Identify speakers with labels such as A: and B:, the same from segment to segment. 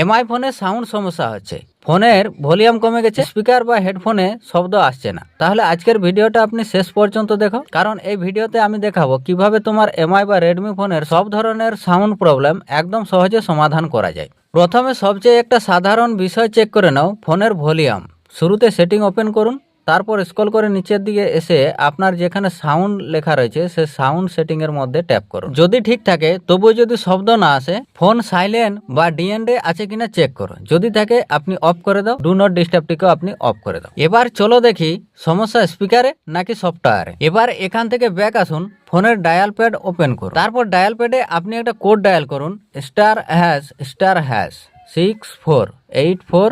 A: MI ফোনে sound সমস্যা হচ্ছে। ফোনের ভলিউম কমে গেছে। স্পিকার বা হেডফোনে শব্দ আসছে না। তাহলে আজকের ভিডিওটা আপনি শেষ পর্যন্ত দেখো। কারণ এই ভিডিওতে আমি দেখাবো কীভাবে তোমার এমআই বা রেডমি ফোনের সব ধরনের সাউন্ড প্রবলেম একদম সহজে সমাধান করা যায়। প্রথমে সবচেয়ে একটা সাধারণ বিষয় চেক করে নাও ফোনের ভলিউম শুরুতে সেটিং ওপেন করুন। তারপর স্ক্রল করে নিচের দিকে এসে আপনার যেখানে সাউন্ড লেখা রয়েছে, সে সাউন্ড সেটিং এর মধ্যে ট্যাপ করুন। যদি ঠিক থাকে, তবুও যদি শব্দ না আসে ফোন সাইলেন্ট বা ডিএনডে আছে কিনা চেক করুন। যদি থাকে, আপনি অফ করে দাও ডু নট ডিস্টার্বটিকেও আপনি অফ করে দাও। এবার চলো দেখি সমস্যা স্পিকারে নাকি সফটওয়্যারে এবার এখান থেকে ব্যাক আসুন ফোনের ডায়াল প্যাড ওপেন করুন। তারপর ডায়াল প্যাডে আপনি একটা কোড ডায়াল করুন star hash star hash six four eight four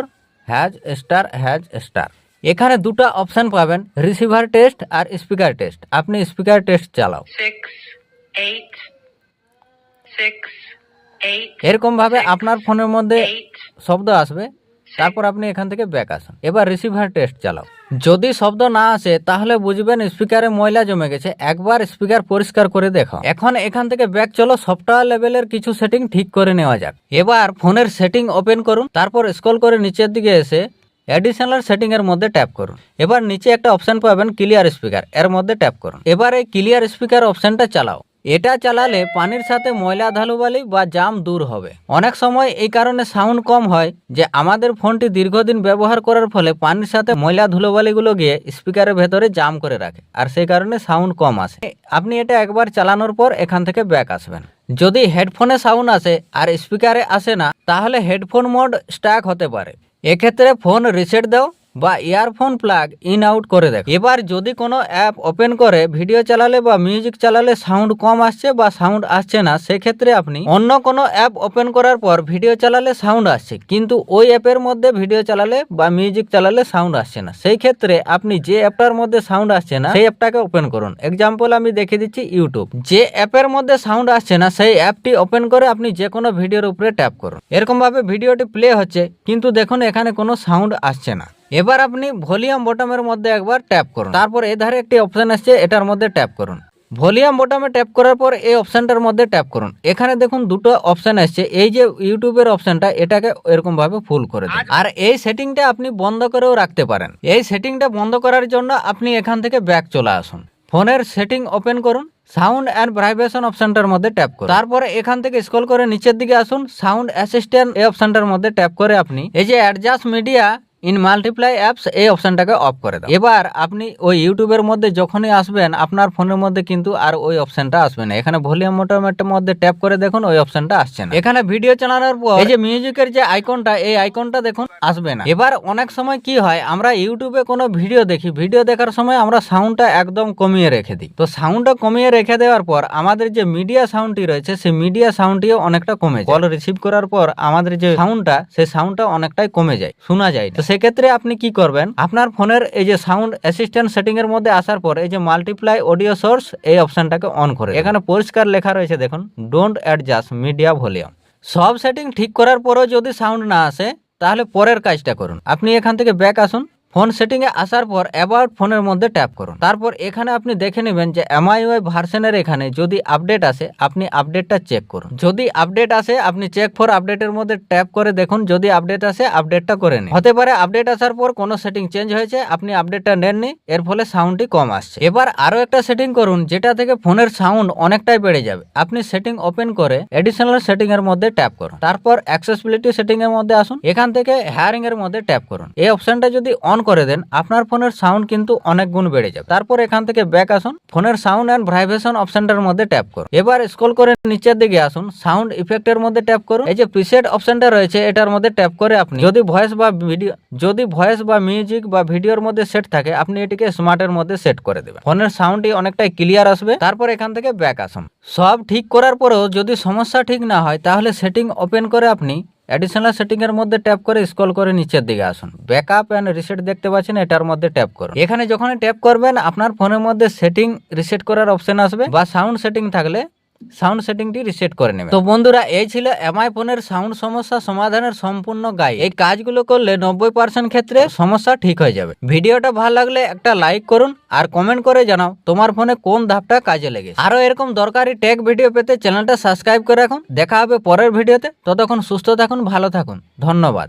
A: hash star hash star এখানে দুটো অপশন পাবেন রিসিভার টেস্ট আর স্পিকার টেস্ট আপনি স্পিকার টেস্ট চালাও।
B: Six, eight, six, eight,
A: এরকম ভাবে আপনার ফোনের মধ্যে শব্দ আসবে তারপর আপনি এখান থেকে ব্যাক আসুন। এবার রিসিভার টেস্ট চালাও। যদি শব্দ না আসে তাহলে বুঝবেন স্পিকারে ময়লা জমে গেছে। একবার স্পিকার পরিষ্কার করে দেখো। এখন এখান থেকে ব্যাক চলো সফটওয়্যার লেভেলের কিছু সেটিং ঠিক করে নেওয়া যাক। এবার ফোনের সেটিং ওপেন করুন তারপর স্ক্রল করে নিচের দিকে এসে অ্যাডিশনাল সেটিং এর মধ্যে ট্যাপ করুন। এবার নিচে একটা অপশন পাবেন ক্লিয়ার স্পিকার এর মধ্যে ট্যাপ করুন। এবার এই ক্লিয়ার স্পিকার অপশনটা চালাও। এটা চালালে পানির সাথে ময়লা, ধুলোবালি বা জাম দূর হবে। অনেক সময় এই কারণে সাউন্ড কম হয় যে আমাদের ফোনটি দীর্ঘদিন ব্যবহার করার ফলে পানির সাথে ময়লা, ধুলোবালিগুলো গিয়ে স্পিকারের ভেতরে জাম করে রাখে, আর সেই কারণে সাউন্ড কম আসে। আপনি এটা একবার চালানোর পর এখান থেকে ব্যাক আসবেন। যদি হেডফোনে সাউন্ড আসে আর স্পিকারে আসে না, তাহলে হেডফোন মোড স্টাক হতে পারে। এক্ষেত্রে ফোন রিসেট দাও। বা ইয়ারফোন প্লাগ ইন আউট করে দেখো। এবার যদি কোনো অ্যাপ ওপেন করে ভিডিও চালালে বা মিউজিক চালালে সাউন্ড কম আসছে বা সাউন্ড আসছে না, সেক্ষেত্রে আপনি অন্য কোনো অ্যাপ ওপেন করার পর ভিডিও চালালে সাউন্ড আসছে, কিন্তু ওই অ্যাপের মধ্যে ভিডিও চালালে বা মিউজিক চালালে সাউন্ড আসছে না। সেই ক্ষেত্রে আপনি যে অ্যাপটার মধ্যে সাউন্ড আসছে না, সেই অ্যাপটাকে ওপেন করুন। এক্সাম্পল আমি দেখিয়ে দিচ্ছি ইউটিউব যে অ্যাপের মধ্যে সাউন্ড আসছে না, সেই অ্যাপটি ওপেন করে আপনি যে কোনো ভিডিওর উপরে ট্যাপ করুন। এরকমভাবে ভিডিওটি প্লে হচ্ছে, কিন্তু দেখুন এখানে কোনো সাউন্ড আসছে না। এবার আপনি ভলিউম বটমের মধ্যে একবার ট্যাপ করুন। তারপর এধারে একটি অপশন আসছে, এটার মধ্যে ট্যাপ করুন। ভলিউম বটমে ট্যাপ করার পর এই অপশনটার মধ্যে ট্যাপ করুন। এখানে দেখুন দুটো অপশন আসছে, এই যে ইউটিউবের অপশনটা, এটাকে এরকম ভাবে ফুল করে দিন। আর এই সেটিংটা আপনি বন্ধ করেও রাখতে পারেন। এই সেটিংটা বন্ধ করার জন্য আপনি এখান থেকে ব্যাক চলে আসুন। ফোনের সেটিং ওপেন করুন, সাউন্ড অ্যান্ড ভাইব্রেশন অপশনটার মধ্যে ট্যাপ করুন। তারপরে এখান থেকে স্ক্রল করে নিচের দিকে আসুন, সাউন্ড অ্যাসিস্ট্যান্ট এই অপশনটার মধ্যে ট্যাপ করে আপনি, এই যে adjust media in multiply apps এই অপশনটাকে অফ করে দাও। এবার আপনি ওই ইউটিউবের মধ্যে যখনই আসবেন, আপনার ফোনের মধ্যে কিন্তু আর ওই অপশানটা আসবে না। এখানে ভলিউম মোটামেটের মধ্যে ট্যাপ করে দেখুন, ওই অপশানটা আসছে না। এখানে ভিডিও চালানোর পর এই যে মিউজিকের যে আইকনটা এই আইকনটা দেখুন, আসবে না। এবার অনেক সময় কি হয়, আমরা ইউটিউবে কোনো ভিডিও দেখি ভিডিও দেখার সময় আমরা সাউন্ডটা একদম কমিয়ে রেখে দিই। তো সাউন্ডটা কমিয়ে রেখে দেওয়ার পর আমাদের যে মিডিয়া সাউন্ডটি রয়েছে, সেই মিডিয়া সাউন্ডটিও অনেকটা কমে যায়। কল রিসিভ করার পর আমাদের যে সাউন্ডটা সেই সাউন্ডটা অনেকটাই কমে যায়, শোনা যায়। তো সেক্ষেত্রে আপনি কি করবেন? আপনার ফোনের এই যে সাউন্ড অ্যাসিস্ট্যান্ট সেটিং এর মধ্যে আসার পর এই যে মাল্টিপ্লাই অডিও সোর্স এই অপশনটাকে অন করে এখানে পরিষ্কার লেখা রয়েছে দেখুন ডোন্ট অ্যাডজাস্ট মিডিয়া ভলিউম সব সেটিং ঠিক করার পরেও যদি সাউন্ড না আসে, তাহলে পরের কাজটা করুন। আপনি এখান থেকে ব্যাক আসুন। ফোন সেটিং এ আসার পর অ্যাবাউট ফোনের মধ্যে ট্যাপ করুন। তারপর এখানে আপনি দেখে নেবেন যে এমআইওয়াই ভার্সনের এখানে? যদি আপডেট আসে, আপনি আপডেটটা চেক করুন। যদি আপডেট আসে, আপনি চেক ফর আপডেটের মধ্যে ট্যাপ করে দেখুন। যদি আপডেট আসে, আপডেটটা করে নিন। হতে পারে আপডেট আসার পর কোনো সেটিং চেঞ্জ হয়েছে, আপনি আপডেটটা নেননি, এর ফলে সাউন্ডটি কম আসছে। এবার আরও একটা সেটিং করুন, যেটা থেকে ফোনের সাউন্ড অনেকটাই বেড়ে যাবে। আপনি সেটিং ওপেন করে এডিশনাল সেটিং এর মধ্যে ট্যাপ করুন। তারপর অ্যাক্সেসিবিলিটি সেটিং এর মধ্যে আসুন। এখান থেকে হেয়ারিং এর মধ্যে ট্যাপ করুন। এই অপশনটা যদি অন করে দেন, আপনার ফোনের সাউন্ড কিন্তু অনেক গুণ বেড়ে যাবে। তারপর এখান থেকে ব্যাক আসুন, ফোনের সাউন্ড অ্যান্ড ভাইব্রেশন অপশনটার মধ্যে ট্যাপ করুন। এবার স্ক্রল করে নিচের দিকে আসুন, সাউন্ড ইফেক্টের মধ্যে ট্যাপ করুন। এই যে প্রিসেট অপশনটা রয়েছে, এটার মধ্যে ট্যাপ করে আপনি যদি ভয়েস বা ভিডিও যদি ভয়েস বা মিউজিক বা ভিডিওর মধ্যে সেট থাকে, আপনি এটিকে স্মার্টের মধ্যে সেট করে দেবেন। ফোনের সাউন্ডটি অনেকটাই ক্লিয়ার আসবে। তারপর এখান থেকে ব্যাক আসুন। সব ঠিক করার পরেও যদি সমস্যা ঠিক না হয়, তাহলে সেটিং ওপেন করে আপনি অ্যাডিশনাল সেটিং এর মধ্যে ট্যাপ করে স্ক্রল করে নিচের দিকে আসুন। ব্যাকআপ অ্যান্ড রিসেট দেখতে পাচ্ছেন, এটার মধ্যে ট্যাপ করুন। এখানে যখন ট্যাপ করবেন, আপনার ফোনের মধ্যে সেটিং রিসেট করার অপশন আসবে, বা সাউন্ড সেটিং থাকলে সাউন্ড সেটিংটি রিসেট করে নেবেন। তো বন্ধুরা, এই ছিল এমআই ফোনের সাউন্ড সমস্যা সমাধানের সম্পূর্ণ গাইড। এই কাজগুলো করলে নব্বই পার্সেন্ট ক্ষেত্রে সমস্যা ঠিক হয়ে যাবে। ভিডিওটা ভালো লাগলে একটা লাইক করুন আর কমেন্ট করে জানাও তোমার ফোনে কোন ধাপটা কাজে লেগেছে। আরও এরকম দরকারি টেক ভিডিও পেতে চ্যানেলটা সাবস্ক্রাইব করে রাখুন। দেখা হবে পরের ভিডিওতে। ততক্ষণ সুস্থ থাকুন, ভালো থাকুন। ধন্যবাদ।